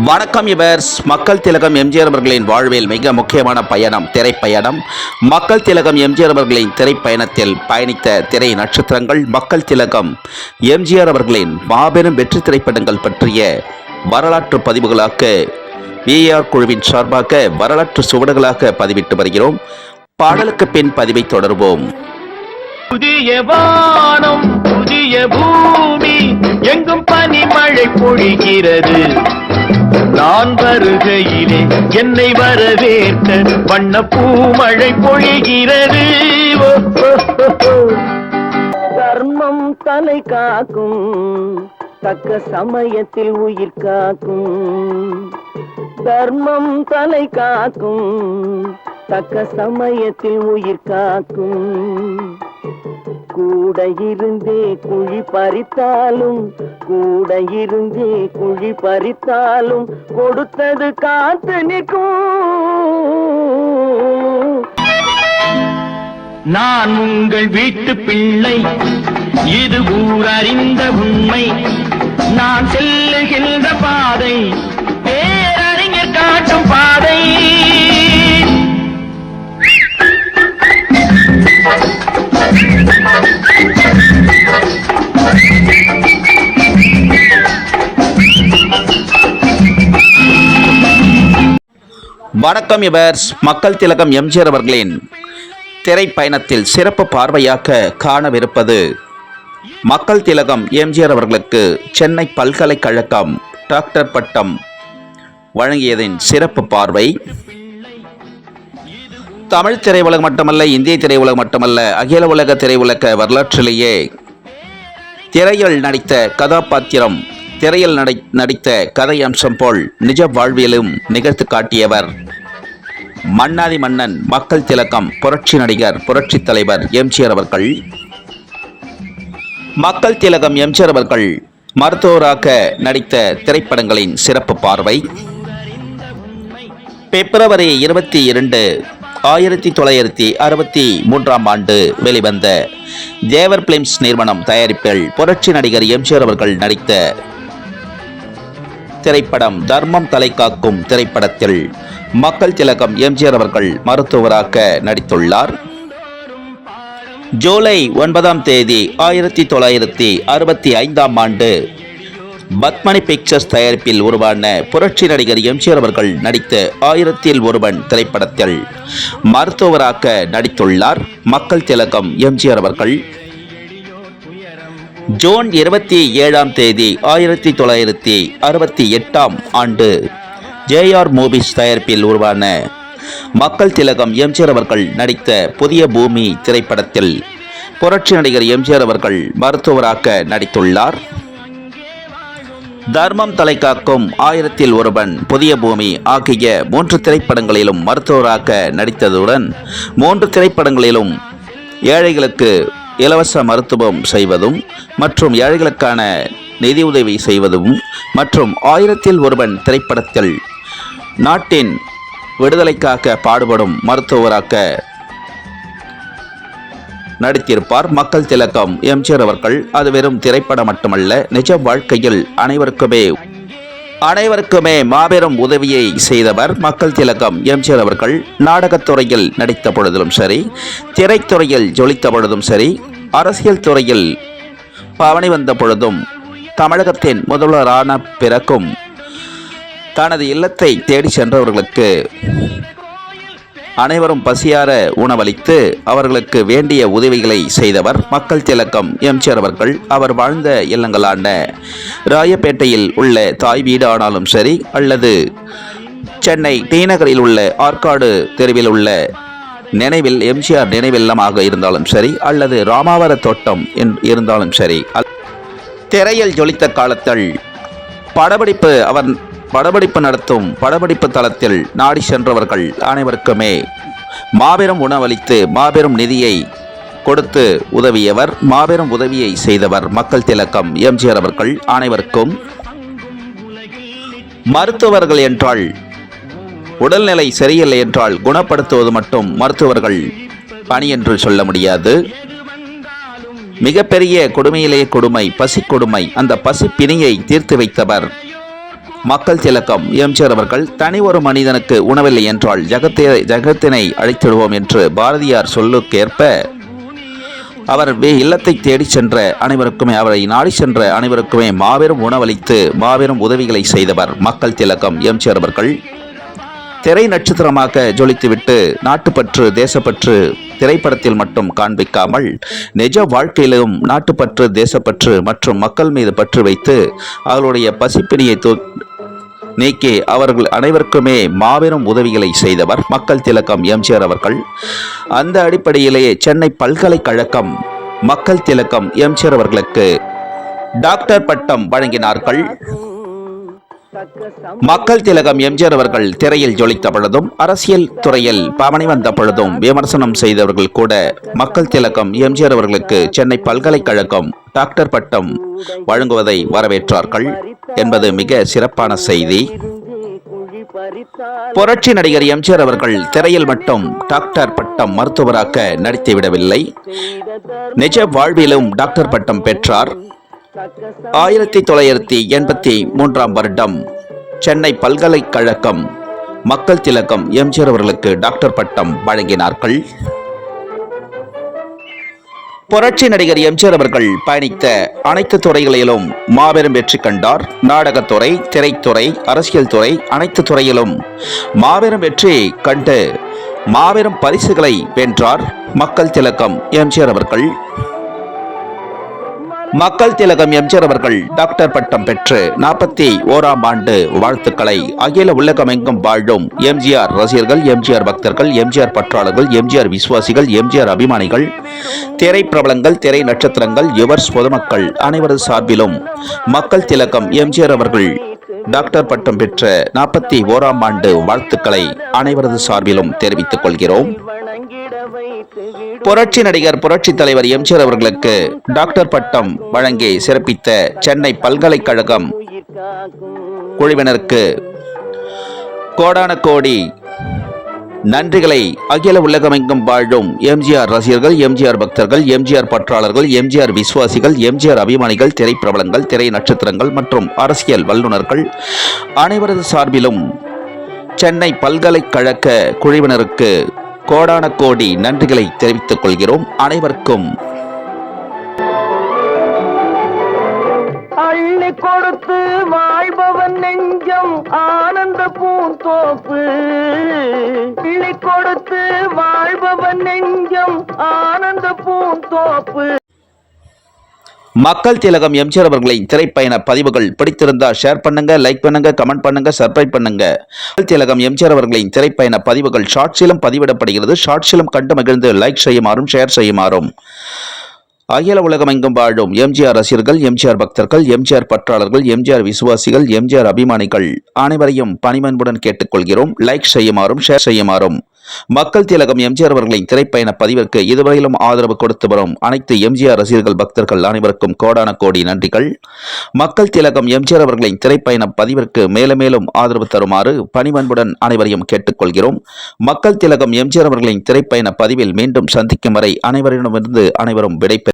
வணக்கம் இவர் மக்கள் திலகம் எம்ஜிஆர் அவர்களின் வாழ்வில் மிக முக்கியமான பயணம் திரைப்பயணம். மக்கள் திலகம் எம்ஜிஆர் அவர்களின் திரைப்பயணத்தில் பயணித்த திரை நட்சத்திரங்கள் மக்கள் திலகம் எம்ஜிஆர் அவர்களின் மாபெரும் வெற்றி திரைப்படங்கள் பற்றிய வரலாற்று பதிவுகளாக விஏஆர் குழுவின் சார்பாக வரலாற்று சுவடுகளாக பதிவிட்டு வருகிறோம். பாடலுக்கு பின் பதிவை தொடர்வோம். புதிய வானம் புதிய பூமி எங்கும் பனிமழை பொழிகிறது. நான் வருகையிலே என்னை வரவேற்க வண்ண பூமழை பொழிகிறது. ஓ, தர்மம் தலை காக்கும் தக்க சமயத்தில் உயிர் காக்கும். தர்மம் தலை காக்கும் தக்க சமயத்தில் உயிர் காக்கும். கூட இருந்தே குழி பறித்தாலும் கூட இருந்தே குழி பறித்தாலும் கொடுத்தது காத்து நிற்கும் நான் உங்கள் வீட்டு பிள்ளை இது ஊர் அறிந்த உண்மை. நான் செல்லுகின்ற பாதை பேரறிஞர் காட்டும் பாதை. வணக்கம் இவர் மக்கள் திலகம் எம்ஜிஆர் அவர்களின் திரைப்பயணத்தில் சிறப்பு பார்வையாக காணவிருப்பது மக்கள் திலகம் எம்ஜிஆர் அவர்களுக்கு சென்னை பல்கலைக்கழகம் டாக்டர் பட்டம் வழங்கியதின் சிறப்பு பார்வை. தமிழ் திரையுலகம் மட்டுமல்ல இந்திய திரையுலகம் மட்டுமல்ல அகில உலக திரையுலக வரலாற்றிலேயே திரையில் நடித்த கதாபாத்திரம் திரையில் நடி நடித்த கதை அம்சம் போல் நிஜ வாழ்வியலும் நிகழ்த்து காட்டியவர். மன்னாதி மன்னன் மக்கள் திலகம் புரட்சி நடிகர் புரட்சி தலைவர் எம்ஜிஆர் அவர்கள். மக்கள் திலகம் எம்ஜிஆர் அவர்கள் மருத்துவராக நடித்த திரைப்படங்களின் சிறப்பு பார்வை. பிப்ரவரி இருபத்தி இரண்டு ஆயிரத்தி தொள்ளாயிரத்தி அறுபத்தி மூன்றாம் ஆண்டு வெளிவந்த தேவர் பிலிம்ஸ் நிறுவனம் தயாரிப்பில் புரட்சி நடிகர் எம்ஜிஆர் அவர்கள் நடித்த திரைப்படம் தர்மம் தலை காக்கும் திரைப்படத்தில் மக்கள் திலகம் எம்ஜிஆர் அவர்கள் மருத்துவராக நடித்துள்ளார். ஜூலை ஒன்பதாம் தேதி ஆயிரத்தி தொள்ளாயிரத்தி அறுபத்தி ஐந்தாம் ஆண்டு பத்மனி பிக்சர்ஸ் தயாரிப்பில் உருவான புரட்சி நடிகர் எம்ஜிஆர் அவர்கள் நடித்த ஆயிரத்தில் ஒருவன் திரைப்படத்தில் மருத்துவராக நடித்துள்ளார். மக்கள் திலகம் எம்ஜிஆர் அவர்கள் ஜூன் இருபத்தி ஏழாம் தேதி ஆயிரத்தி தொள்ளாயிரத்தி அறுபத்தி எட்டாம் ஆண்டு ஜேஆர் மூவிஸ் தயாரிப்பில் உருவான மக்கள் திலகம் எம்ஜிஆர் அவர்கள் நடித்த புதிய பூமி திரைப்படத்தில் புரட்சி நடிகர் எம்ஜிஆர் அவர்கள் மருத்துவராக நடித்துள்ளார். தர்மம் தலை காக்கும் ஆயிரத்தில் ஒருவன் புதிய பூமி ஆகிய மூன்று திரைப்படங்களிலும் மருத்துவராக நடித்ததுடன் மூன்று திரைப்படங்களிலும் ஏழைகளுக்கு இலவச மருத்துவம் செய்வதும் மற்றும் ஏழைகளுக்கான நிதியுதவி செய்வதும் மற்றும் ஆயிரத்தில் ஒருவன் திரைப்படத்தில் நாட்டின் விடுதலைக்காக பாடுபடும் மருத்துவராக நடித்திருப்பார் மக்கள் திலக்கம் எம்ஜிஆர் அவர்கள். அது வெறும் திரைப்படம் மட்டுமல்ல நிஜ வாழ்க்கையில் அனைவருக்குமே அனைவருக்குமே மாபெரும் உதவியை செய்தவர் மக்கள் திலகம் எம்ஜிஆர் அவர்கள். நாடகத்துறையில் நடித்த பொழுதிலும் சரி திரைத்துறையில் ஜொலித்த பொழுதும் சரி அரசியல் துறையில் பவனி வந்த பொழுதும் தமிழகத்தின் முதல்வரான பிறக்கும் தனது இல்லத்தை தேடி சென்றவர்களுக்கு அனைவரும் பசியார உணவளித்து அவர்களுக்கு வேண்டிய உதவிகளை செய்தவர் மக்கள் திலக்கம் எம்ஜிஆர் அவர்கள். அவர் வாழ்ந்த இல்லங்களான ராயப்பேட்டையில் உள்ள தாய் வீடு ஆனாலும் சரி அல்லது சென்னை டிநகரில் உள்ள ஆற்காடு தெருவில் உள்ள நினைவில் எம்ஜிஆர் நினைவில்லமாக இருந்தாலும் சரி அல்லது ராமாவர தோட்டம் என்- இருந்தாலும் சரி. அல்- திரையில் ஜொலித்த காலத்தில் படப்பிடிப்பு அவர் படப்பிடிப்பு நடத்தும் படப்பிடிப்பு தளத்தில் நாடி சென்றவர்கள் அனைவருக்குமே மாபெரும் உணவளித்து மாபெரும் நிதியை கொடுத்து உதவியவர் மாபெரும் உதவியை செய்தவர் மக்கள் திலக்கம் எம்ஜிஆர் அவர்கள் அனைவருக்கும். மருத்துவர்கள் என்றால் உடல்நிலை சரியில்லை என்றால் குணப்படுத்துவது மட்டும் மருத்துவர்கள் பணி என்று சொல்ல முடியாது. மிகப்பெரிய கொடுமையிலேயே கொடுமை பசி கொடுமை அந்த பசி பிணியை தீர்த்து வைத்தவர் மக்கள் திலக்கம். எம்ஜிஆர் அவர்கள் தனி ஒரு மனிதனுக்கு உணவில்லை என்றால் ஜகத்தை ஜகத்தினை அழித்திடுவோம் என்று பாரதியார் சொல்லுக்கேற்ப அவர் வே இல்லத்தை தேடிச் சென்ற அனைவருக்குமே அவரை நாடி சென்ற அனைவருக்குமே மாபெரும் உணவளித்து மாபெரும் உதவிகளை செய்தவர் மக்கள் திலக்கம். எம்ஜிஆர் அவர்கள் திரை நட்சத்திரமாக ஜொலித்துவிட்டு நாட்டுப்பற்று தேசப்பற்று திரைப்படத்தில் மட்டும் காண்பிக்காமல் நிஜ வாழ்க்கையிலும் நாட்டுப்பற்று தேசப்பற்று மற்றும் மக்கள் மீது பற்று வைத்து அவர்களுடைய பசிப்பினியை நீக்கி அவர்கள் அனைவருக்குமே மாபெரும் உதவிகளை செய்தவர். மக்கள் திலக்கம் எம்ஜிஆர் அவர்கள். அந்த அடிப்படையிலேயே சென்னை பல்கலைக்கழகம் மக்கள் திலக்கம் எம்ஜிஆர் அவர்களுக்கு டாக்டர் பட்டம் வழங்கினார்கள். மக்கள் திலகம் எம்ஜிஆர் அவர்கள் திரையில் ஜொலித்த பொழுதும் அரசியல் துறையில் பவனி வந்த பொழுதும் விமர்சனம் செய்தவர்கள் கூட மக்கள் திலகம் எம்ஜிஆர் அவர்களுக்கு சென்னை பல்கலைக்கழகம் டாக்டர் பட்டம் வழங்குவதை வரவேற்றார்கள் என்பது மிக சிறப்பான செய்தி. புரட்சி நடிகர் எம்ஜிஆர் அவர்கள் திரையில் மட்டும் டாக்டர் பட்டம் மருத்துவராக நடித்துவிடவில்லை. நிஜ வாழ்விலும் டாக்டர் பட்டம் பெற்றார். ஆயிரத்தி தொள்ளாயிரத்தி எண்பத்தி மூன்றாம் வருடம் சென்னை பல்கலைக்கழகம் மக்கள் திலகம் எம்ஜிஆர் அவர்களுக்கு டாக்டர் பட்டம் வழங்கினார்கள். புரட்சி நடிகர் எம்ஜிஆர் அவர்கள் பயணித்த அனைத்து துறைகளிலும் மாபெரும் வெற்றி கண்டார். நாடகத்துறை திரைத்துறை அரசியல் துறை அனைத்து துறையிலும் மாபெரும் வெற்றி கண்டு மாபெரும் பரிசுகளை வென்றார் மக்கள் திலக்கம் எம்ஜிஆர் அவர்கள். மக்கள் திலகம் எம்ஜிஆர் அவர்கள் டாக்டர் பட்டம் பெற்று நாற்பத்தி ஓராம் ஆண்டு வாழ்த்துக்களை. அகில உலகமெங்கும் வாழும் எம்ஜிஆர் ரசிகர்கள் எம்ஜிஆர் பக்தர்கள் எம்ஜிஆர் பற்றாளர்கள் எம்ஜிஆர் விசுவாசிகள் எம்ஜிஆர் அபிமானிகள் திரை பிரபலங்கள் திரை நட்சத்திரங்கள் யுவர்ஸ் பொதுமக்கள் அனைவரது சார்பிலும் மக்கள் திலகம் எம்ஜிஆர் அவர்கள் டாக்டர் பட்டம் பெற்ற நாற்பத்தி ஓராம் ஆண்டு வாழ்த்துக்களை அனைவரது சார்பிலும் தெரிவித்துக் கொள்கிறோம். புரட்சி நடிகர் புரட்சி தலைவர் எம்ஜிஆர் அவர்களுக்கு டாக்டர் பட்டம் வழங்கி சிறப்பித்த சென்னை பல்கலைக்கழகம் குழுவினருக்கு கோடான கோடி நன்றிகளை அகில உலகமெங்கும் வாழும் எம்ஜிஆர் ரசிகர்கள் எம்ஜிஆர் பக்தர்கள் எம்ஜிஆர் பற்றாளர்கள் எம்ஜிஆர் விசுவாசிகள் எம்ஜிஆர் அபிமானிகள் திரைப்பிரபலங்கள் திரை நட்சத்திரங்கள் மற்றும் அரசியல் வல்லுநர்கள் அனைவரது சார்பிலும் சென்னை பல்கலைக்கழக குழுவினருக்கு கோடான கோடி நன்றிகளை தெரிவித்துக் கொள்கிறோம். அனைவருக்கும் அள்ளி கொடுத்து வாழ்பவன் நெஞ்சம் ஆனந்த பூந்தோப்பு அள்ளி கொடுத்து வாழ்பவன் நெஞ்சம் ஆனந்த பூந்தோப்பு மக்கள் திலகம் எம்ஜிஆர் அவர்களின் திரைப்பயண பதிவுகள் பிடித்திருந்தா ஷேர் பண்ணுங்க லைக் பண்ணுங்க கமெண்ட் பண்ணுங்க சப்ஸ்கிரைப் பண்ணுங்க. மக்கள் திலகம் எம்ஜிஆர் அவர்களின் திரைப்பயண பதிவுகள் ஷார்ட்ஸிலும் பதிவிடப்படுகிறது. ஷார்ட்ஸிலும் கண்டு மகிழ்ந்து லைக் செய்யுமாறும் ஷேர் செய்யுமாறும். அகில உலகமெங்கும் வாழும் எம்ஜிஆர் ரசிகர்கள் எம்ஜிஆர் பக்தர்கள் எம்ஜிஆர் பற்றாளர்கள் எம்ஜிஆர் விசுவாசிகள் எம்ஜிஆர் அபிமானிகள் அனைவரையும் பணிமன்புடன் கேட்டுக்கொள்கிறோம். லைக் செய்யுமாறும் ஷேர் செய்யுமாறும். மக்கள் திலகம் எம்ஜிஆர் அவர்களின் திரைப்பயண பதிவிற்கு இதுவரையிலும் ஆதரவு கொடுத்து வரும் அனைத்து எம்ஜிஆர் ரசிகர்கள் பக்தர்கள் அனைவருக்கும் கோடான கோடி நன்றிகள். மக்கள் திலகம் எம்ஜிஆர் அவர்களின் திரைப்பயண பதிவிற்கு மேலும் மேலும் ஆதரவு தருமாறு பணிவன்புடன் அனைவரையும் கேட்டுக்கொள்கிறோம். மக்கள் திலகம் எம்ஜிஆர் அவர்களின் திரைப்பயண பதிவில் மீண்டும் சந்திக்கும் வரை அனைவரிடமிருந்து அனைவரும் விடைபெறும்.